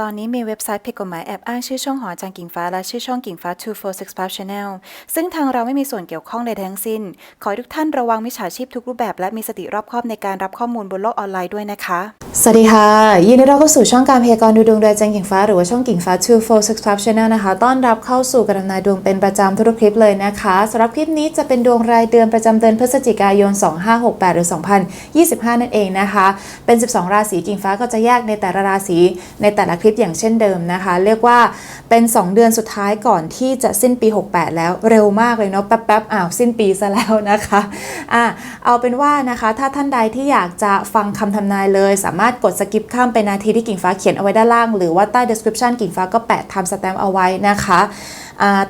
ตอนนี้มีเว็บไซต์ผิดกฎหมายแอบอ้างชื่อช่องหอจารย์กิ่งฟ้าและชื่อช่องกิ่งฟ้า 2465 Channel ซึ่งทางเราไม่มีส่วนเกี่ยวข้องใดทั้งสิ้น ขอให้ทุกท่านระวังมิจฉาชีพทุกรูปแบบและมีสติรอบคอบในการรับข้อมูลบนโลกออนไลน์ด้วยนะคะ สวัสดีค่ะ ยินดีต้อนรับเข้าสู่ช่องการพยากรณ์ดูดวงโดยจารย์กิ่งฟ้าหรือว่าช่องกิ่งฟ้า 2465 Channel นะคะ ต้อนรับเข้าสู่การทำนายดวงเป็นประจำทุกคลิปเลยนะคะสำหรับคลิปนี้จะเป็นดวงรายเดือนประจำเดือนพฤศจิกายน 2568 หรือ 2025 นั่นเองนะคะ เป็น 12 ราศีกิ่งฟ้าก็จะแยกในแต่ละราศีในแต่ละลิปอย่างเช่นเดิมนะคะ เรียกว่าเป็น 2 เดือนสุดท้ายก่อนที่จะสิ้นปี 68 แล้วเร็วมากเลยเนาะแป๊บๆอ้าวสิ้นปีซะแล้วนะคะอะเอาเป็นว่านะคะถ้าท่านใดที่อยากจะฟังคำทำนายเลย สามารถกดสกิปข้ามไปนาทีที่กิ่งฟ้าเขียนเอาไว้ด้านล่าง หรือว่าใต้ description กิ่งฟ้าก็แปะทำสแตมป์เอาไว้นะคะ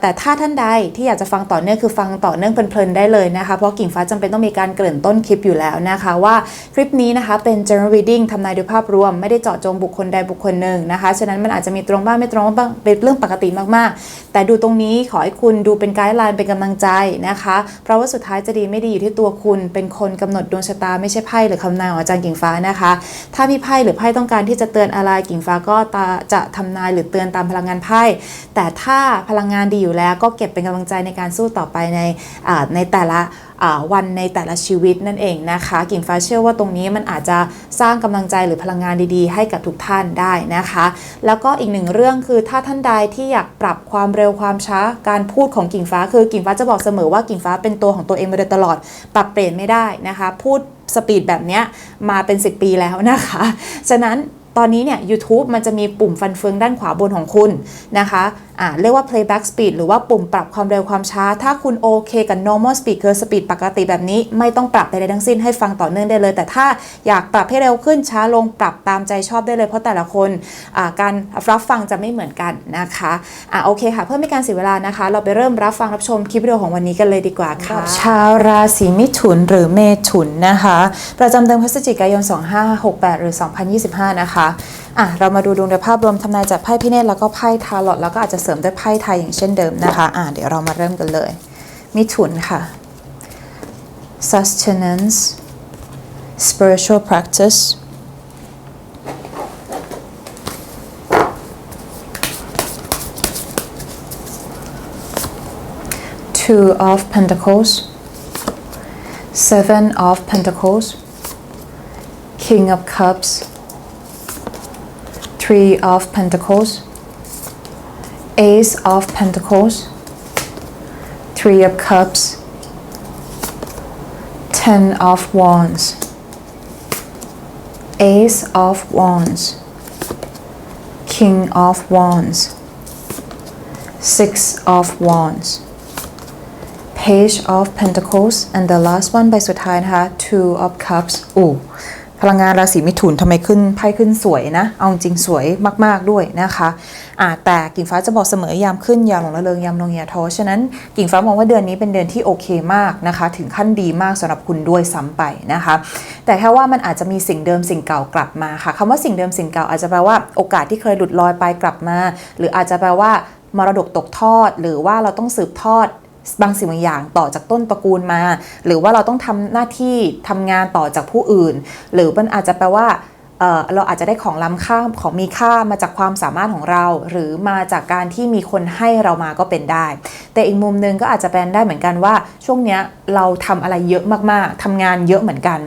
แต่ถ้าท่านใดที่อยากจะฟังต่อเนื่องคือฟังต่อเนื่องเพลินๆได้เลยนะคะ เพราะกิ่งฟ้าจำเป็นต้องมีการเกริ่นต้นคลิปอยู่แล้วนะคะ ว่าคลิปนี้นะคะเป็น general reading ทำนายโดยภาพรวม ไม่ได้เจาะจงบุคคลใดบุคคลหนึ่งนะคะ ฉะนั้นมันอาจจะมีตรงบ้างไม่ตรงบ้างเป็นเรื่องปกติมากๆ แต่ดูตรงนี้ขอให้คุณดูเป็นไกด์ไลน์เป็นกำลังใจนะคะ เพราะว่าสุดท้ายจะดีไม่ดีอยู่ที่ตัวคุณเป็นคนกำหนดดวงชะตาไม่ใช่ไพ่หรือคำนายของอาจารย์กิ่งฟ้านะคะ ถ้ามีไพ่หรือไพ่ต้องการที่จะเตือนอะไรกิ่งฟ้าก็จะทำนายหรือเตือนตามพลังงานไพ่แต่ถ้าพลังงานงานดีอยู่แล้ว ก็เก็บเป็นกำลังใจในการสู้ต่อไปในในแต่ละวันในแต่ละชีวิตนั่นเองนะคะกิ่งฟ้าเชื่อว่าตรงนี้มันอาจจะสร้างกำลังใจหรือพลังงานดีๆ ให้กับทุกท่านได้นะคะ แล้วก็อีกหนึ่งเรื่องคือถ้าท่านใดที่อยากปรับความเร็วความช้าการพูดของกิ่งฟ้าคือกิ่งฟ้าจะบอกเสมอว่ากิ่งฟ้าเป็นตัวของตัวเองมาโดยตลอด ปรับเปลี่ยนไม่ได้นะคะ พูดสปีดแบบนี้มาเป็น 10 ปีแล้วนะคะ ฉะนั้น ตอนนี้เนี่ย YouTube มันจะมีปุ่มฟันเฟืองด้านขวาบนของคุณนะคะอ่าเรียกว่า playback speed หรือว่าปุ่มปรับความเร็วความช้า ถ้าคุณโอเคกับ normal speed คือ speed ปกติแบบนี้ ไม่ต้องปรับไปใดทั้งสิ้นให้ฟังต่อเนื่องได้เลย แต่ถ้าอยากปรับให้เร็วขึ้นช้าลงปรับตามใจชอบได้เลย เพราะแต่ละคนอ่าการรับฟังจะไม่เหมือนกันนะคะอ่าโอเคค่ะ เพื่อไม่การเสียเวลานะคะ เราไปเริ่มรับฟังรับชมคลิปวิดีโอของวันนี้กันเลยดีกว่าค่ะ ชาวราศีมิถุนหรือเมถุนนะคะ ประจำเดือนพฤศจิกายน 2568 หรือ 2025 นะคะอะเรามาดูดวงโดยภาพรวมทำนายจากไพ่พิเนตแล้วก็ไพ่ทาร์ลอตแล้วก็อาจจะเสริมด้วยไพ่ไทยอย่างเช่นเดิมนะคะอะเดี๋ยวเรามาเริ่มกันเลย มิถุนค่ะ sustenance spiritual practice two of pentacles seven of pentacles king of cups Three of Pentacles, Ace of Pentacles, Three of Cups, Ten of Wands, Ace of Wands, King of Wands, Six of Wands, Page of Pentacles, and the last one ใบสุดท้ายนะคะ Two of Cups โอ้ พลังงานราศีมิถุนทำไมขึ้นไพ่ขึ้นสวยนะ เอาจริงสวยมาก ๆด้วยนะคะอ่าแต่กิ่งฟ้าจะบอกเสมอยามขึ้นยามลงละเริงยามลงยาท้อฉะนั้นกิ่งฟ้ามองว่าเดือนนี้เป็นเดือนที่โอเคมากนะคะ ถึงขั้นดีมากสำหรับคุณด้วยซ้ำไปนะคะ แต่แค่ว่ามันอาจจะมีสิ่งเดิมสิ่งเก่ากลับมาค่ะคำว่าสิ่งเดิมสิ่งเก่าอาจจะแปลว่าโอกาสที่เคยหลุดลอยไปกลับมา หรืออาจจะแปลว่ามรดกตกทอด หรือว่าเราต้องสืบทอด บางสิ่งบางอย่างต่อจากต้นตระกูลมา หรือว่าเราต้องทำหน้าที่ทำงานต่อจากผู้อื่น หรือมันอาจจะแปลว่าเเราอาจจะได้ของล้ำค่าของมีค่ามาจากความสามารถของเรา หรือมาจากการที่มีคนให้เรามาก็เป็นได้ แต่อีกมุมนึงก็อาจจะเป็นได้เหมือนกันว่า ช่วงนี้เราทำอะไรเยอะมากๆทำงานเยอะเหมือนกัน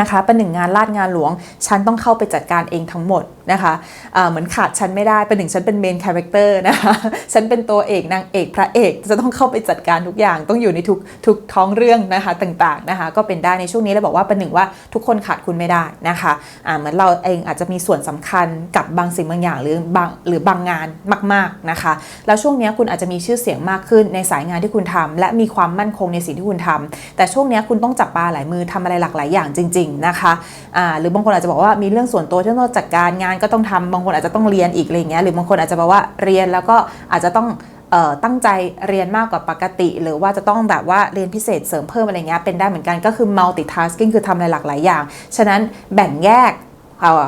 นะคะเป็นหนึ่งงานลาดงานหลวง ฉันต้องเข้าไปจัดการเองทั้งหมดนะคะะเหมือนขาดฉันไม่ได้เป็นหนึ่งฉันเป็นเมนคาแรคเตอร์นะคะฉันเป็นตัวเอกนางเอกพระเอกจะต้องเข้าไปจัดการทุกอย่าง ต้องอยู่ในทุกทุกท้องเรื่องนะคะต่างๆนะคะก็เป็นได้ในช่วงนี้เราบอกว่าเป็นหนึ่งว่าทุกคนขาดคุณไม่ได้นะคะะเหมือนเราเองอาจจะมีส่วนสำคัญกับบางสิ่งบางอย่างหรือบางหรือบางงานมากๆนะคะแล้วช่วงนี้คุณอาจจะมีชื่อเสียงมากขึ้นในสายงานที่คุณทำและมีความมั่นคงในสิ่งที่คุณทำแต่ช่วงนี้คุณต้องจับปลาหลายมือทำอะไรหลากหลายอย่างจริงงนะคะอ่าหรือบางคนอาจจะบอกว่ามีเรื่องส่วนตัวที่ต้องจัดการงานก็ต้องทำบางคนอาจจะต้องเรียนอีกอะไรเงี้ยหรือบางคนอาจจะบอกว่าเรียนแล้วก็อาจจะต้องตั้งใจเรียนมากกว่าปกติ หรือว่าจะต้องแบบว่าเรียนพิเศษเสริมเพิ่มอะไรเงี้ยเป็นได้เหมือนกันก็คือ multitasking คือทำอะไรหลากหลายอย่าง ฉะนั้นแบ่งแยก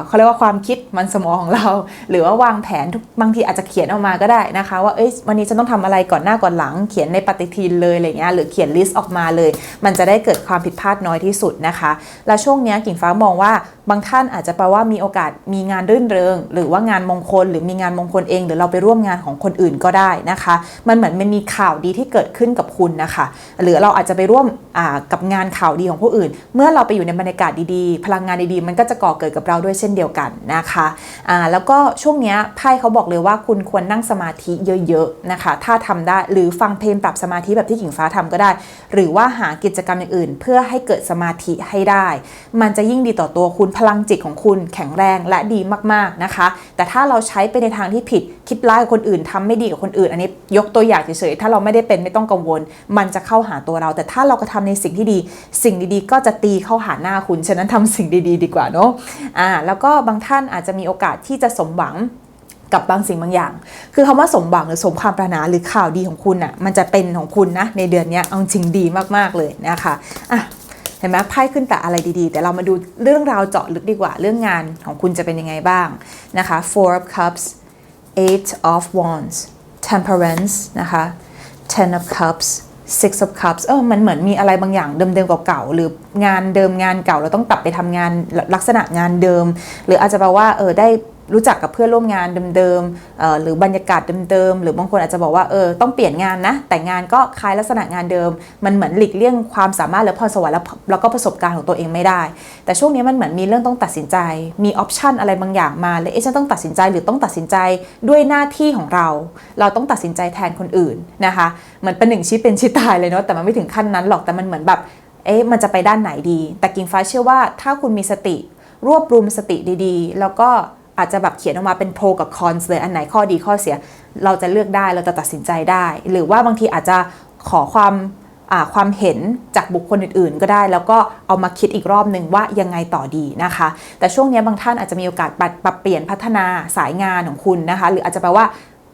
เขาเรียกว่าความคิดมันสมองของเรา หรือว่าวางแผนทุกบางทีอาจจะเขียนออกมาก็ได้นะคะ ว่าเอ้ยวันนี้ฉันต้องทำอะไรก่อนหน้าก่อนหลัง เขียนในปฏิทินเลยอะไรเงี้ยหรือเขียนลิสต์ออกมาเลย มันจะได้เกิดความผิดพลาดน้อยที่สุดนะคะ แล้วช่วงนี้กิ่งฟ้ามองว่าบางท่านอาจจะแปลว่ามีโอกาสมีงานรื่นเริง หรือว่างานมงคล หรือมีงานมงคลเอง หรือเราไปร่วมงานของคนอื่นก็ได้นะคะ มันเหมือนมันมีข่าวดีที่เกิดขึ้นกับคุณนะคะ หรือเราอาจจะไปร่วมกับงานข่าวดีของผู้อื่น เมื่อเราไปอยู่ในบรรยากาศดีๆ พลังงานดีๆ มันก็จะก่อเกิดกับเราด้วยเช่นเดียวกันนะคะอ่าแล้วก็ช่วงนี้ไพ่เขาบอกเลยว่าคุณควรนั่งสมาธิเยอะๆนะคะ ถ้าทำได้หรือฟังเพลงปรับสมาธิแบบที่กิ่งฟ้าทำก็ได้ หรือว่าหากิจกรรมอย่างอื่น เพื่อให้เกิดสมาธิให้ได้ มันจะยิ่งดีต่อตัวคุณพลังจิตของคุณแข็งแรงและดีมากๆนะคะ แต่ถ้าเราใช้ไปในทางที่ผิดคิดร้ายกับคนอื่นทำไม่ดีกับคนอื่น อันนี้ยกตัวอย่างเฉยๆถ้าเราไม่ได้เป็นไม่ต้องกังวล มันจะเข้าหาตัวเรา แต่ถ้าเราก็ทำในสิ่งที่ดี สิ่งดีๆ ก็จะตีเข้าหาหน้าคุณ ฉะนั้นทำสิ่งดีๆ ดีกว่าเนาะอ่าแล้วก็บางท่านอาจจะมีโอกาสที่จะสมหวังกับบางสิ่งบางอย่าง คือคำว่าสมหวังหรือสมความปรารถนาหรือข่าวดีของคุณอะ มันจะเป็นของคุณนะในเดือนนี้เอาจริงดีมากๆเลยนะคะอะเห็นไหมไพ่ขึ้นแต่อะไรดีๆ แต่เรามาดูเรื่องราวเจาะลึกดีกว่า เรื่องงานของคุณจะเป็นยังไงบ้างนะคะ four of cups eight of wands temperance นะคะ ten of cups six of cups เออมันเหมือนมีอะไรบางอย่างเดิมๆเก่าๆหรืองานเดิมงานเก่าเราต้องกลับไปทำงานลักษณะงานเดิม หรืออาจจะแปลว่าเออได้ รู้จักกับเพื่อนร่วมงานเดิมๆหรือบรรยากาศเดิมๆหรือบางคนอาจจะบอกว่าเออต้องเปลี่ยนงานนะ แต่งานก็คล้ายลักษณะงานเดิม มันเหมือนหลีกเลี่ยงความสามารถหรือพรสวรรค์แล้วแล้วก็ประสบการณ์ของตัวเองไม่ได้ แต่ช่วงนี้มันเหมือนมีเรื่องต้องตัดสินใจ มีออปชันอะไรบางอย่างมาเลยเอ๊ะฉันต้องตัดสินใจหรือต้องตัดสินใจด้วยหน้าที่ของเรา เราต้องตัดสินใจแทนคนอื่นนะคะเหมือนเป็นหนึ่งชีวิตเป็นชีวิตตายเลยเนาะแต่มันไม่ถึงขั้นนั้นหรอกแต่มันเหมือนแบบเอ๊ะมันจะไปด้านไหนดี แต่กิ่งฟ้าเชื่อว่าถ้าคุณมีสติ รวบรวมสติดีๆ แล้วก็ อาจจะแบบเขียนออกมาเป็นโปรกับคอนเลยอันไหนข้อดีข้อเสีย เราจะเลือกได้เราจะตัดสินใจได้ หรือว่าบางทีอาจจะขอความความเห็นจากบุคคลอื่นๆ ก็ได้ แล้วก็เอามาคิดอีกรอบหนึ่งว่ายังไงต่อดีนะคะ แต่ช่วงนี้บางท่านอาจจะมีโอกาสปรับเปลี่ยนพัฒนาสายงานของคุณนะคะ หรืออาจจะแปลว่า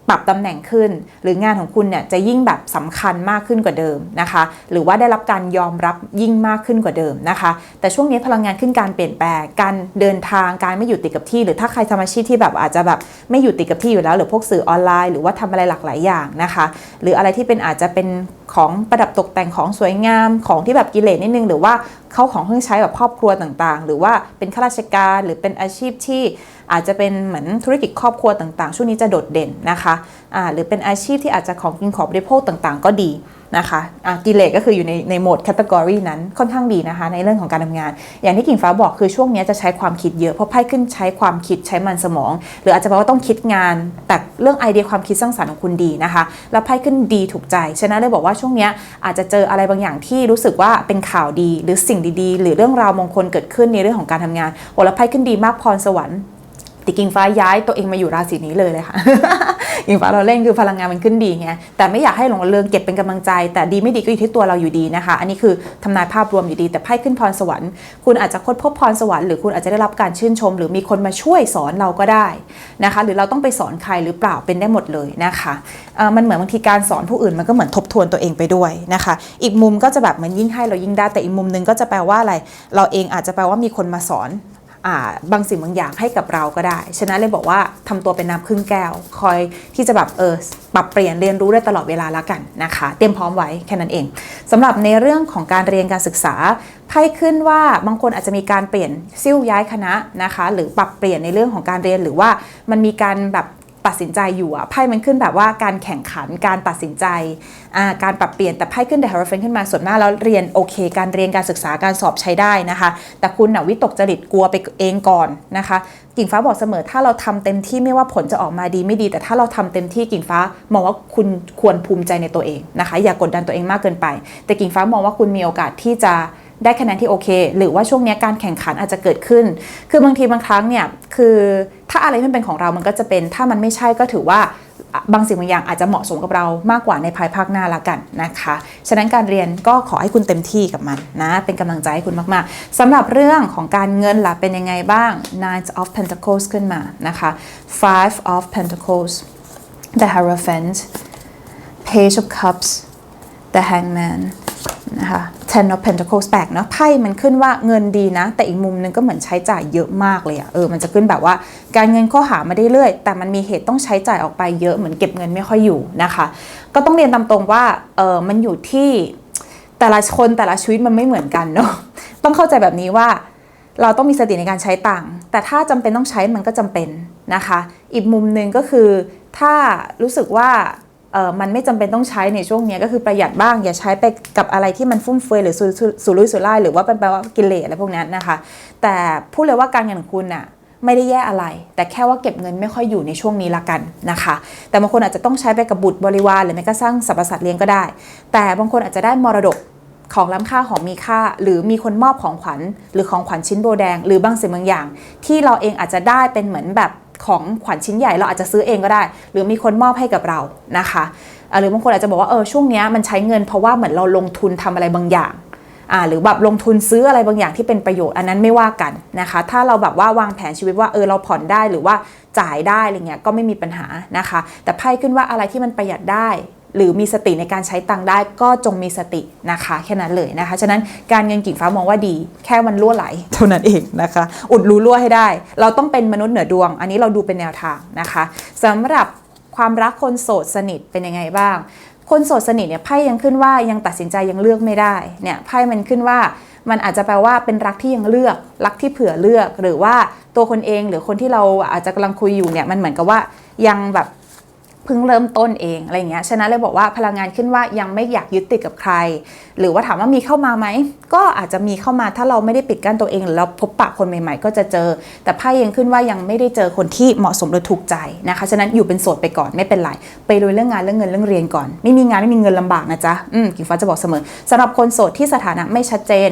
ปรับตำแหน่งขึ้น หรืองานของคุณเนี่ยจะยิ่งแบบสำคัญมากขึ้นกว่าเดิมนะคะ หรือว่าได้รับการยอมรับยิ่งมากขึ้นกว่าเดิมนะคะ แต่ช่วงนี้พลังงานขึ้นการเปลี่ยนแปลงการเดินทางการไม่อยู่ติดกับที่ หรือถ้าใครทำอาชีพที่แบบอาจจะแบบไม่อยู่ติดกับที่อยู่แล้ว หรือพวกสื่อออนไลน์หรือว่าทำอะไรหลากหลายอย่างนะคะ หรืออะไรที่เป็นอาจจะเป็นของประดับตกแต่งของสวยงามของที่แบบกิเลสนิดนึง หรือว่าเข้าของเครื่องใช้แบบครอบครัวต่างๆ หรือว่าเป็นข้าราชการหรือเป็นอาชีพที่ อาจจะเป็นเหมือนธุรกิจครอบครัวต่างๆ ช่วงนี้จะโดดเด่นนะคะอ่าหรือเป็นอาชีพที่อาจจะของกินของบริโภคต่างๆ ก็ดีนะคะะกิเลสก็คืออยู่ในในโหมดแคตตากรีนั้นค่อนข้างดีนะคะ ในเรื่องของการทำงาน อย่างที่กิ่งฟ้าบอกคือช่วงนี้จะใช้ความคิดเยอะเพราะไพ่ขึ้นใช้ความคิดใช้มันสมอง หรืออาจจะแปลว่าต้องคิดงาน แต่เรื่องไอเดียความคิดสร้างสรรค์ของคุณดีนะคะ แล้วไพ่ขึ้นดีถูกใจฉะนั้นเลยบอกว่าช่วงนี้อาจจะเจออะไรบางอย่างที่รู้สึกว่าเป็นข่าวดี หรือสิ่งดีๆ หรือเรื่องราวมงคลเกิดขึ้นในเรื่องของการทำงานโอ้แล้วไพ่ขึ้นดีมากพรสวรรค์ ติกิ่งฟ้าย้ายตัวเองมาอยู่ราศีนี้เลยเลยค่ะกิ่งฟ้าเราเล่นคือพลังงานมันขึ้นดีไงแต่ไม่อยากให้หลงระเริงเก็บเป็นกำลังใจ แต่ดีไม่ดีก็อยู่ที่ตัวเราอยู่ดีนะคะ อันนี้คือทำนายภาพรวมอยู่ดี แต่ไพ่ขึ้นพรสวรรค์คุณอาจจะค้นพบพรสวรรค์หรือคุณอาจจะได้รับการชื่นชม หรือมีคนมาช่วยสอนเราก็ได้นะคะ หรือเราต้องไปสอนใครหรือเปล่าเป็นได้หมดเลยนะคะมันเหมือนบางทีการสอนผู้อื่นมันก็เหมือนทบทวนตัวเองไปด้วยนะคะ อีกมุมก็จะแบบเหมือนยิ่งให้เรายิ่งได้แต่อีกมุมหนึงก็จะแปลว่าอะไร เราเองอาจจะแปลว่ามีคนมาสอน บางสิ่งบางอย่างให้กับเราก็ได้ ฉะนั้นเลยบอกว่าทำตัวเป็นน้ำครึ่งแก้ว คอยที่จะแบบเออปรับเปลี่ยนเรียนรู้ได้ตลอดเวลาแล้วกันนะคะ เตรียมพร้อมไว้แค่นั้นเองสำหรับในเรื่องของการเรียนการศึกษาไพ่ขึ้นว่าบางคนอาจจะมีการเปลี่ยนซิ่วย้ายคณะนะคะ หรือปรับเปลี่ยนในเรื่องของการเรียนหรือว่ามันมีการแบบ ตัดสินใจอยู่อะไพ่มันขึ้นแบบว่าการแข่งขันการตัดสินใจการปรับเปลี่ยนแต่ไพ่ขึ้นเดอะฮาร์เฟนขึ้นมาส่วนมากแล้วเรียนโอเค การเรียนการศึกษาการสอบใช้ได้นะคะ แต่คุณน่ะวิตกจริตกลัวไปเองก่อนนะคะกิ่งฟ้าบอกเสมอถ้าเราทำเต็มที่ไม่ว่าผลจะออกมาดีไม่ดี แต่ถ้าเราทำเต็มที่กิ่งฟ้ามองว่าคุณควรภูมิใจในตัวเองนะคะ อย่ากกดดันตัวเองมากเกินไป แต่กิ่งฟ้ามองว่าคุณมีโอกาสที่จะ ได้คะแนนที่โอเค หรือว่าช่วงนี้การแข่งขันอาจจะเกิดขึ้น คือบางทีบางครั้งเนี่ยคือถ้าอะไรที่มันเป็นของเรามันก็จะเป็น ถ้ามันไม่ใช่ก็ถือว่าบางสิ่งบางอย่างอาจจะเหมาะสมกับเรามากกว่าในภายภาคหน้าละกันนะคะ ฉะนั้นการเรียนก็ขอให้คุณเต็มที่กับมันนะ เป็นกำลังใจให้คุณมากๆสำหรับเรื่องของการเงินล่ะเป็นยังไงบ้าง Nine of Pentacles ขึ้นมานะคะ Five of Pentacles The Hierophant Page of Cups The Hangman นะคะ Ten of Pentacles แปลกเนาะไพ่มันขึ้นว่าเงินดีนะ แต่อีกมุมนึงก็เหมือนใช้จ่ายเยอะมากเลยอะเออมันจะขึ้นแบบว่าการเงินก็หามาได้เรื่อยแต่มันมีเหตุต้องใช้จ่ายออกไปเยอะเหมือนเก็บเงินไม่ค่อยอยู่นะคะ ก็ต้องเรียนตามตรงว่าเออมันอยู่ที่แต่ละคนแต่ละชีวิตมันไม่เหมือนกันเนาะต้องเข้าใจแบบนี้ว่าเราต้องมีสติในการใช้ตังค์แต่ถ้าจำเป็นต้องใช้มันก็จำเป็นนะคะ อีกมุมหนึ่งก็คือถ้ารู้สึกว่า มันไม่จำเป็นต้องใช้ในช่วงนี้ก็คือประหยัดบ้างอย่าใช้ไปกับอะไรที่มันฟุ่มเฟือยหรือสุรุ่ยสุร่ายหรือว่าเป็นแปลว่ากิเลสอะไรพวกนั้นนะคะ แต่พูดเลยว่าการเงินของคุณน่ะไม่ได้แย่อะไร แต่แค่ว่าเก็บเงินไม่ค่อยอยู่ในช่วงนี้ละกันนะคะ แต่บางคนอาจจะต้องใช้ไปกับบุตรบริวารหรือแม้กระทั่งสรรพสัตว์เลี้ยงก็ได้ แต่บางคนอาจจะได้มรดกของล้ำค่าของมีค่า หรือมีคนมอบของขวัญ หรือของขวัญชิ้นโบแดง หรือบางสิ่งบางอย่าง ที่เราเองอาจจะได้เป็นเหมือนแบบ ของขวัญชิ้นใหญ่เราอาจจะซื้อเองก็ได้ หรือมีคนมอบให้กับเรานะคะหรือบางคนอาจจะบอกว่าเออช่วงนี้มันใช้เงินเพราะว่าเหมือนเราลงทุนทำอะไรบางอย่างอ่าหรือแบบลงทุนซื้ออะไรบางอย่างที่เป็นประโยชน์อันนั้นไม่ว่ากันนะคะ ถ้าเราแบบว่าวางแผนชีวิตว่าเออเราผ่อนได้หรือว่าจ่ายได้อะไรเงี้ยก็ไม่มีปัญหานะคะ แต่ไพ่ขึ้นว่าอะไรที่มันประหยัดได้ หรือมีสติในการใช้ตังค์ได้ก็จงมีสตินะคะแค่นั้นเลยนะคะ ฉะนั้นการเงินกิ่งฟ้ามองว่าดีแค่มันรั่วไหล เท่านั้นเองนะคะ อุดรูรั่วให้ได้ เราต้องเป็นมนุษย์เหนือดวง อันนี้เราดูเป็นแนวทางนะคะสำหรับความรักคนโสดสนิทเป็นยังไงบ้าง คนโสดสนิทเนี่ยไพ่ยังขึ้นว่ายังตัดสินใจยังเลือกไม่ได้เนี่ยไพ่มันขึ้นว่ามันอาจจะแปลว่าเป็นรักที่ยังเลือก รักที่เผื่อเลือก หรือว่าตัวคนเองหรือคนที่เราอาจจะกำลังคุยอยู่เนี่ยมันเหมือนกับว่ายังแบบ เพิ่งเริ่มต้นเองอะไรเงี้ย ฉะนั้นเลยบอกว่าพลังงานขึ้นว่ายังไม่อยากยึดติดกับใคร หรือว่าถามว่ามีเข้ามาไหม ก็อาจจะมีเข้ามาถ้าเราไม่ได้ปิดกั้นตัวเองหรือเราพบปะคนใหม่ๆ ก็จะเจอ แต่ไพ่ยังขึ้นว่ายังไม่ได้เจอคนที่เหมาะสมหรือถูกใจนะคะ ฉะนั้นอยู่เป็นโสดไปก่อนไม่เป็นไร ไปลุยเรื่องงานเรื่องเงินเรื่องเรียนก่อน ไม่มีงานไม่มีเงินลำบากนะจ๊ะ อืมกิ่งฟ้าจะบอกเสมอสำหรับคนโสดที่สถานะไม่ชัดเจน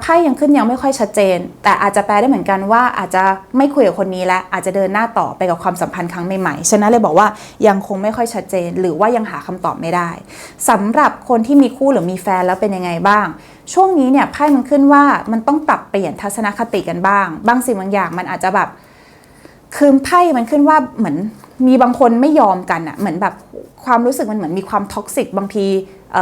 ไพ่ยังขึ้นยังไม่ค่อยชัดเจน แต่อาจจะแปลได้เหมือนกันว่าอาจจะไม่คุยกับคนนี้แล้วอาจจะเดินหน้าต่อไปกับความสัมพันธ์ครั้งใหม่ๆฉะนั้นเลยบอกว่ายังคงไม่ค่อยชัดเจน หรือว่ายังหาคำตอบไม่ได้สำหรับคนที่มีคู่หรือมีแฟนแล้วเป็นยังไงบ้าง ช่วงนี้เนี่ยไพ่มันขึ้นว่ามันต้องปรับเปลี่ยนทัศนคติกันบ้าง บางสิ่งบางอย่างมันอาจจะแบบคือไพ่มันขึ้นว่าเหมือนมีบางคนไม่ยอมกันอะเหมือนแบบความรู้สึกมันเหมือนมีความท็อกซิกบางทีเ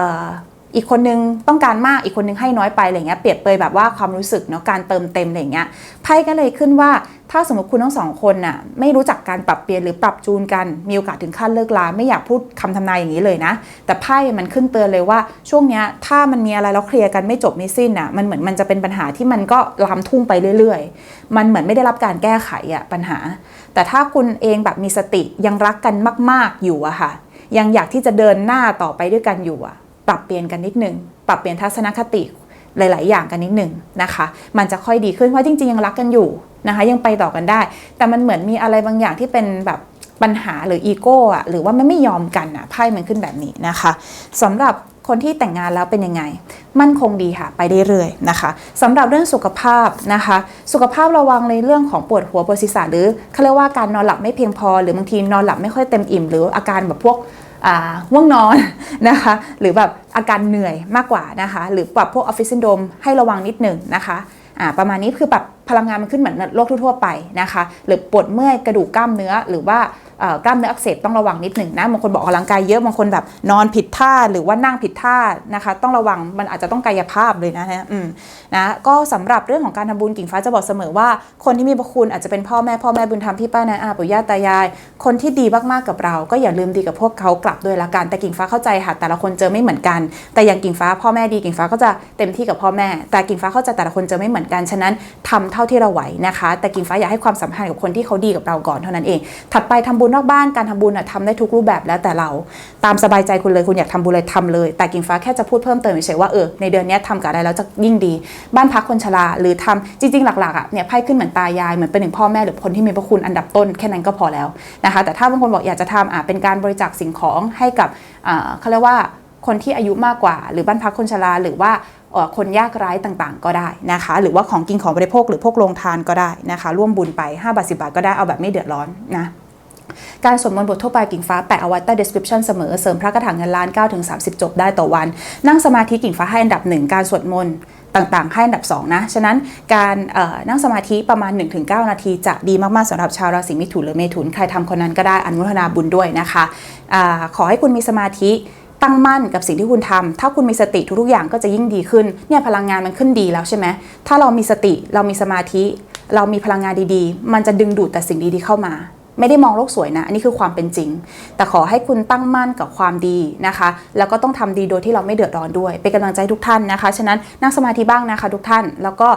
อีกคนนึงต้องการมากอีกคนนึงให้น้อยไปอะไรเงี้ยเปรียบเปยแบบว่าความรู้สึกเนาะการเติมเต็มอะไรเงี้ยไพ่ก็เลยขึ้นว่าถ้าสมมติคุณทั้งสองคนน่ะไม่รู้จักการปรับเปลี่ยนหรือปรับจูนกันมีโอกาสถึงขั้นเลิกลาไม่อยากพูดคำทำนายอย่างนี้เลยนะ แต่ไพ่มันขึ้นเตือนเลยว่าช่วงเนี้ยถ้ามันมีอะไรแล้วเคลียร์กันไม่จบไม่สิ้นอะมันเหมือนมันจะเป็นปัญหาที่มันก็ลามทุ่งไปเรื่อย ๆ มันเหมือนไม่ได้รับการแก้ไขอะปัญหา แต่ถ้าคุณเองแบบมีสติยังรักกันมาก ๆอยู่อะค่ะ ยังอยากที่จะเดินหน้าต่อไปด้วยกันอยู่อะ ปรับเปลี่ยนกันนิดนึง ปรับเปลี่ยนทัศนคติหลาย ๆ อย่างกันนิดหนึ่งนะคะ มันจะค่อยดีขึ้นเพราะจริง ๆ ยังรักกันอยู่นะคะ ยังไปต่อกันได้ แต่มันเหมือนมีอะไรบางอย่างที่เป็นแบบปัญหาหรืออีโก้อะหรือว่ามันไม่ยอมกันอะไพ่มันขึ้นแบบนี้นะคะสำหรับคนที่แต่งงานแล้วเป็นยังไง มั่นคงดีค่ะ ไปได้เรื่อยๆนะคะสำหรับเรื่องสุขภาพนะคะ สุขภาพระวังในเรื่องของปวดหัวปวดศีรษะหรือเขาเรียกว่าการนอนหลับไม่เพียงพอ หรือบางทีนอนหลับไม่ค่อยเต็มอิ่ม หรืออาการแบบพวก ง่วงนอนนะคะหรือแบบอาการเหนื่อยมากกว่านะคะ หรือแบบพวกออฟฟิศซินโดมให้ระวังนิดหนึ่งนะคะประมาณนี้คือแบบ พลังงานมันขึ้นเหมือนโรคทั่วๆไปนะคะ หรือปวดเมื่อยกระดูกกล้ามเนื้อ หรือว่ากล้ามเนื้ออักเสบต้องระวังนิดหนึ่งนะบางคนบอกออกกำลังกายเยอะบางคนแบบนอนผิดท่าหรือว่านั่งผิดท่านะคะ ต้องระวังมันอาจจะต้องกายภาพเลยนะฮะอืมนะก็สำหรับเรื่องของการทำบุญกิ่งฟ้าจะบอกเสมอว่า คนที่มีพระคุณอาจจะเป็นพ่อแม่พ่อแม่บุญธรรมพี่ป้านาอาปู่ย่าตายาย คนที่ดีมากๆกับเรา ก็อย่าลืมดีกับพวกเขากลับด้วยละกันแต่กิ่งฟ้าเข้าใจค่ะแต่ละคนเจอไม่เหมือนกัน แต่อย่างกิ่งฟ้าพ่อแม่ดีกิ่งฟ้าก็จะเต็มที่กับพ่อแม่ แต่กิ่งฟ้าเข้าใจแต่ละคนเจอไม่เหมือนกันฉะนั้นทำเท่าที่เราไหวนะคะ แต่กิ่งฟ้าอยากให้ความสัมพันธ์กับคนที่เขาดีกับเราก่อนเท่านั้นเอง ถัดไปทำบุญนอกบ้านการทำบุญน่ะทำได้ทุกรูปแบบแล้วแต่เราตามสบายใจคุณเลยคุณอยากทำบุญเลยทำเลย แต่กิ่งฟ้าแค่จะพูดเพิ่มเติมเฉยๆว่าเออในเดือนนี้ทำกับอะไรแล้วจะยิ่งดี บ้านพักคนชราหรือทำจริง ๆ หลักๆอะเนี่ยไพ่ขึ้นเหมือนตายายเหมือนเป็นหนึ่งพ่อแม่หรือคนที่มีพระคุณอันดับต้นแค่นั้นก็พอแล้วนะคะ แต่ถ้าบางคนบอกอยากจะทำอะเป็นการบริจาคสิ่งของให้กับอ่าเขาเรียกว่า คนที่อายุมากกว่า หรือบ้านพักคนชราหรือว่าคนยากไร้ต่างๆ ก็ได้นะคะ หรือว่าของกินของบริโภคหรือพวกโรงทานก็ได้นะคะ ร่วมบุญไป5บาท10บาทก็ได้เอาแบบไม่เดือดร้อนนะการสวดมนต์บททั่วไปกิ่งฟ้าแปะเอาไว้ใต้ description เสมอเสริมพระกระถางเงินล้าน9ถึง30 จบได้ต่อวัน นั่งสมาธิกิ่งฟ้าให้อันดับ 1 การสวดมนต์ต่างๆ ให้อันดับ 2 นะ ฉะนั้นการนั่งสมาธิประมาณ 1-9 นาที จะดีมากๆสำหรับชาวราศีมิถุนหรือเมถุน ใครทำคนนั้นก็ได้อนุโมทนาบุญด้วยนะคะอาขอให้คุณมีสมาธิ ตั้งมั่นกับสิ่งที่คุณทำถ้าคุณมีสติทุกๆอย่างก็จะยิ่งดีขึ้น เนี่ยพลังงานมันขึ้นดีแล้วใช่ไหม ถ้าเรามีสติ เรามีสมาธิ เรามีพลังงานดีๆ มันจะดึงดูดแต่สิ่งดีๆเข้ามา ไม่ได้มองโลกสวยนะ อันนี้คือความเป็นจริง แต่ขอให้คุณตั้งมั่นกับความดีนะคะ แล้วก็ต้องทำดีโดยที่เราไม่เดือดร้อนด้วย เป็นกำลังใจทุกท่านนะคะ ฉะนั้นนั่งสมาธิบ้างนะคะ ทุกท่าน แล้วก็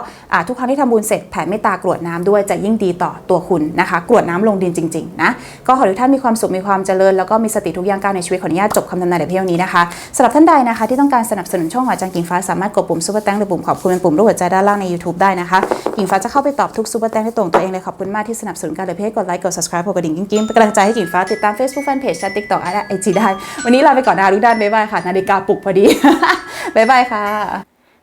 ทุกครั้งที่ทำบุญเสร็จแผ่เมตตากรวดน้ำด้วยจะยิ่งดีต่อตัวคุณนะคะ กรวดน้ำลงดินจริงๆนะ ก็ขอให้ทุกท่านมีความสุข มีความเจริญ แล้วก็มีสติทุกอย่างก้าวในชีวิต ขออนุญาตจบคำทำนายแต่เพียงนี้นะคะสำหรับท่านใดนะคะ ที่ต้องการสนับสนุนช่องหอจังกิ่งฟ้าสามารถกดปุ่มซุปเปอร์แตงหรือปุ่มขอบคุณเป็นปุ่มรูปหัวใจด้านล่างใน YouTube ได้นะคะกิ่งฟ้าจะเข้าไปตอบทุกซุปเปอร์แตงที่ตรงตัวเองเลยขอบคุณมากที่สนับสนุนกันเลยเพื่อให้กดไลค์กด subscribe กดกระดิ่งกิ้งๆเป็นกำลังใจให้กิ่งฟ้าติดตาม Facebook Fanpage และ TikTok และ IG ได้ วันนี้ลาไปก่อนนะทุกท่านบ๊ายบายค่ะ นาฬิกาปลุกพอดี บ๊ายบายค่ะ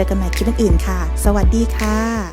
เจอกันใหม่คลิปอื่นๆค่ะ สวัสดีค่ะ